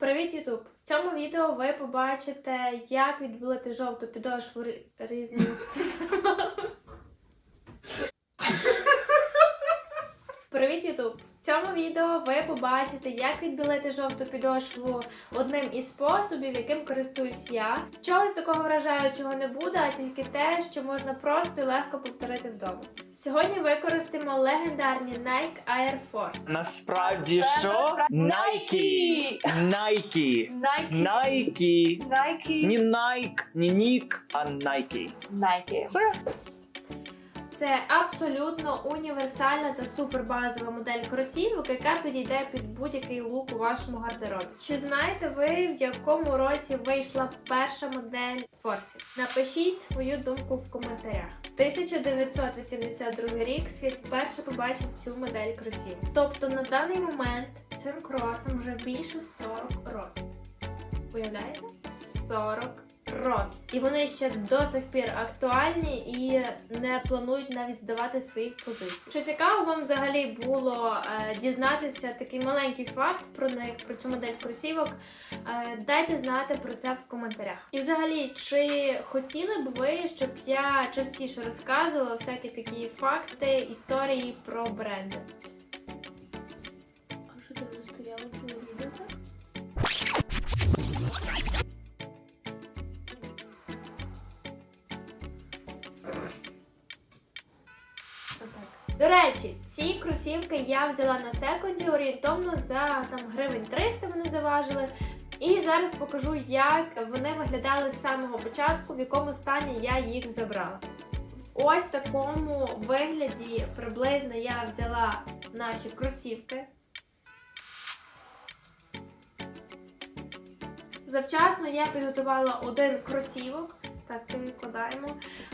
Привіт, Ютуб! В цьому відео ви побачите, як відбілити жовту підошву рі- різними способами. Ютуб! В цьому відео ви побачите, як відбілити жовту підошву одним із способів, яким користуюсь я. Чогось такого вражаючого не буде, а тільки те, що можна просто і легко повторити вдома. Сьогодні використаємо легендарні Nike Air Force. Насправді що? Nike! Nike! Nike. Nike! Nike. Не Nike, а Nike. Nike. Це Це абсолютно універсальна та супербазова модель кросівок, яка підійде під будь-який лук у вашому гардеробі. Чи знаєте ви, в якому році вийшла перша модель Форсів? Напишіть свою думку в коментарях. 1982 рік світ вперше побачив цю модель кросівок. Тобто на даний момент цим кросам вже більше 40 років. Уявляєте? 40 років. І вони ще до сих пір актуальні і не планують навіть здавати своїх позицій. Що цікаво, вам взагалі було е, дізнатися такий маленький факт про них, про цю модель кросівок. Е, дайте знати про це в коментарях. І взагалі, чи хотіли б ви, щоб я частіше розказувала всякі такі факти, історії про бренди? До речі, ці кросівки я взяла на секунді орієнтовно за там гривень 300 вони заважили. І зараз покажу, як вони виглядали з самого початку, в якому стані я їх забрала. В ось такому вигляді приблизно я взяла наші кросівки. Завчасно я підготувала один кросівок. Так, це відкладаємо.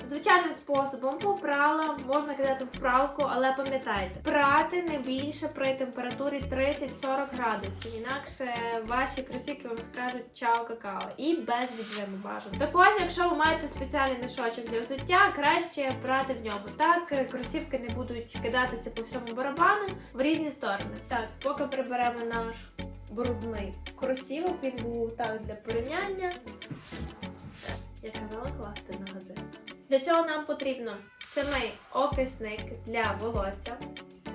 Звичайним способом попрала, можна кидати в пралку, але пам'ятайте, прати не більше при температурі 30-40 градусів. Інакше ваші кросівки вам скажуть чао какао. І без віджиму бажано. Також, якщо ви маєте спеціальний мішочок для взуття, краще прати в ньому. Так кросівки не будуть кидатися по всьому барабану в різні сторони. Так, поки приберемо наш брудний кросівок, він був так для порівняння. Я казала класти на газет. Для цього нам потрібно самий окисник для волосся.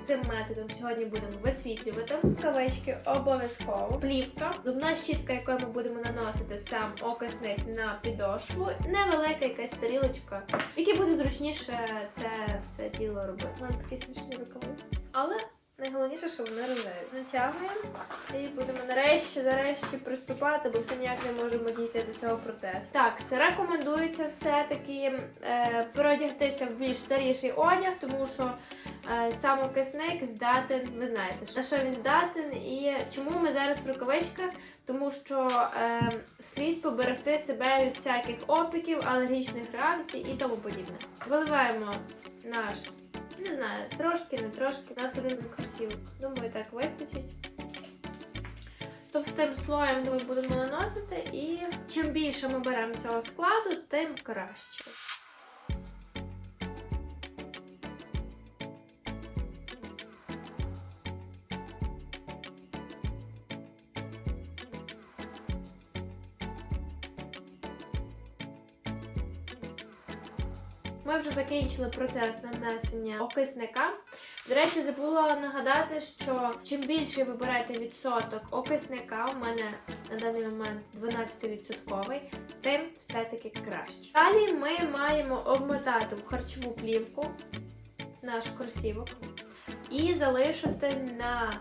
Цим методом сьогодні будемо висвітлювати кавички обов'язково. Плівка, зубна щітка, якою ми будемо наносити сам окисник на підошву. Невелика якась тарілочка, в якій буде зручніше це все діло робити. У мене такі смішні рукави. Але найголовніше, що вони роздають. Натягуємо і будемо нарешті, нарешті приступати, бо все ніяк не можемо дійти до цього процесу. Так, це рекомендується все-таки е, переодягтися в більш старіший одяг, тому що е, самокисник здатен, ви знаєте, на що він здатен, і чому ми зараз в рукавичках? Тому що е, слід поберегти себе від всяких опіків, алергічних реакцій і тому подібне. Виливаємо наш не знаю, трошки, не трошки, нас один красивок. Думаю, так вистачить. Товстим слоєм ми будемо наносити, і чим більше ми беремо цього складу, тим краще. Ми вже закінчили процес нанесення окисника. До речі, забула нагадати, що чим більше ви берете відсоток окисника, у мене на даний момент 12%, тим все-таки краще. Далі ми маємо обмотати в харчову плівку наш кросівок і залишити на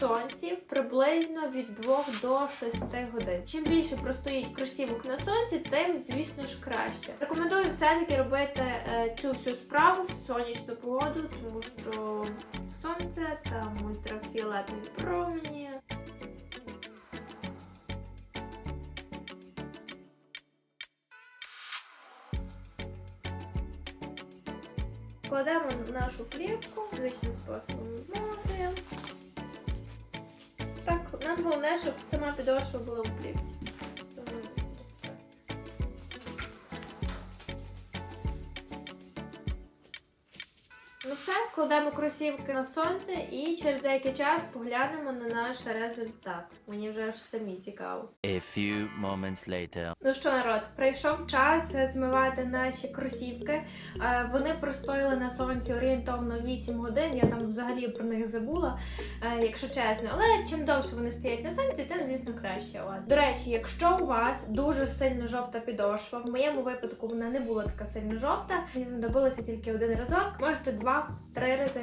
сонці приблизно від 2 до 6 годин. Чим більше простоїть кросівок на сонці, тим, звісно ж, краще. Рекомендую все-таки робити е, цю всю справу в сонячну погоду, тому що сонце та ультрафіолетові промені. Кладемо нашу плівку, звичним способом вмотуємо. Нам головне, щоб сама підошва була в плівці. Ну все. Кладемо кросівки на сонце і через деякий час поглянемо на наш результат. Мені вже аж самі цікаво. A few moments later. Ну що, народ, прийшов час змивати наші кросівки. Е, Вони простояли на сонці орієнтовно 8 годин. Я там взагалі про них забула, е, якщо чесно. Але чим довше вони стоять на сонці, тим звісно краще. До речі, якщо у вас дуже сильно жовта підошва, в моєму випадку вона не була така сильно жовта. Мені знадобилося тільки один разок. Можете два-три рази,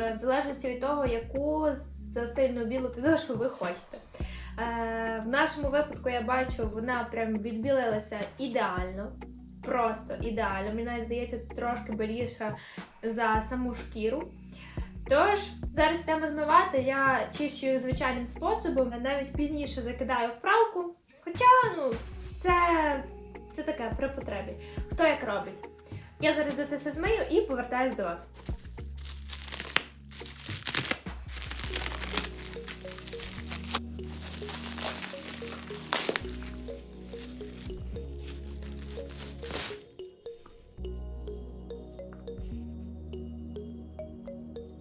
е, в залежності від того, яку за сильно білу підошву ви хочете. Е, в нашому випадку я бачу, вона прям відбілилася ідеально. Просто ідеально. Мені навіть здається, трошки біліша за саму шкіру. Тож, зараз йдемо змивати, я чищу їх звичайним способом, навіть пізніше закидаю в пралку. Хоча, ну, це, це таке при потребі. Хто як робить? Я зараз до це все змию і повертаюсь до вас.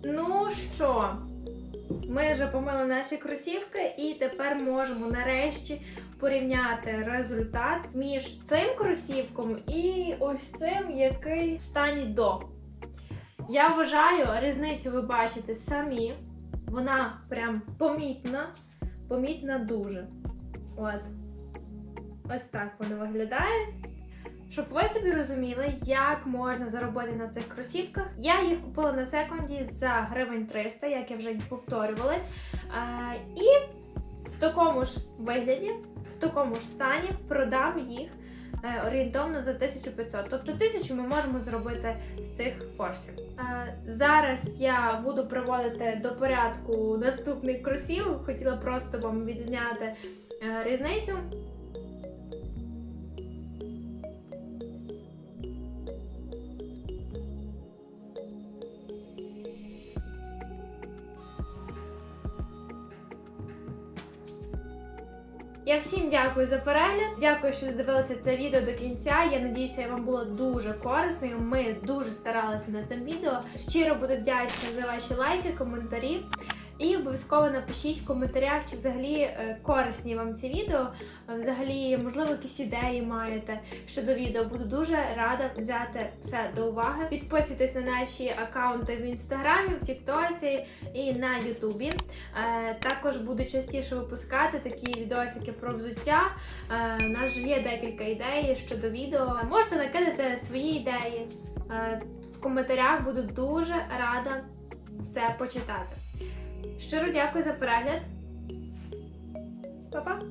Ну що, ми вже помили наші кросівки, і тепер можемо нарешті порівняти результат між цим кросівком і ось цим, який в стані до. Я вважаю, різницю ви бачите самі. Вона прям помітна, помітна дуже. От. Ось так вони виглядають. Щоб ви собі розуміли, як можна заробити на цих кросівках. Я їх купила на секунді за гривень 300, як я вже повторювалась. А, і в такому ж вигляді, в такому ж стані продам їх е, орієнтовно за 1500. Тобто 1000 ми можемо зробити з цих форсів. Е, зараз я буду приводити до порядку наступний курсів. Хотіла просто вам відзняти е, різницю. Я всім дякую за перегляд. Дякую, що додивилися це відео до кінця. Я надіюся, я вам було дуже корисною. Ми дуже старалися над цим відео. Щиро буду вдячна за ваші лайки, коментарі. І обов'язково напишіть в коментарях, чи взагалі е, корисні вам ці відео. Е, Взагалі, можливо, якісь ідеї маєте щодо відео. Буду дуже рада взяти все до уваги. Підписуйтесь на наші аккаунти в інстаграмі, в Тіктоці і на Ютубі. Е, Також буду частіше випускати такі відосики про взуття. У нас ж є декілька ідей щодо відео. Можете накидати свої ідеї в коментарях. Буду дуже рада все почитати. Щиро дякую за перегляд. Па-па!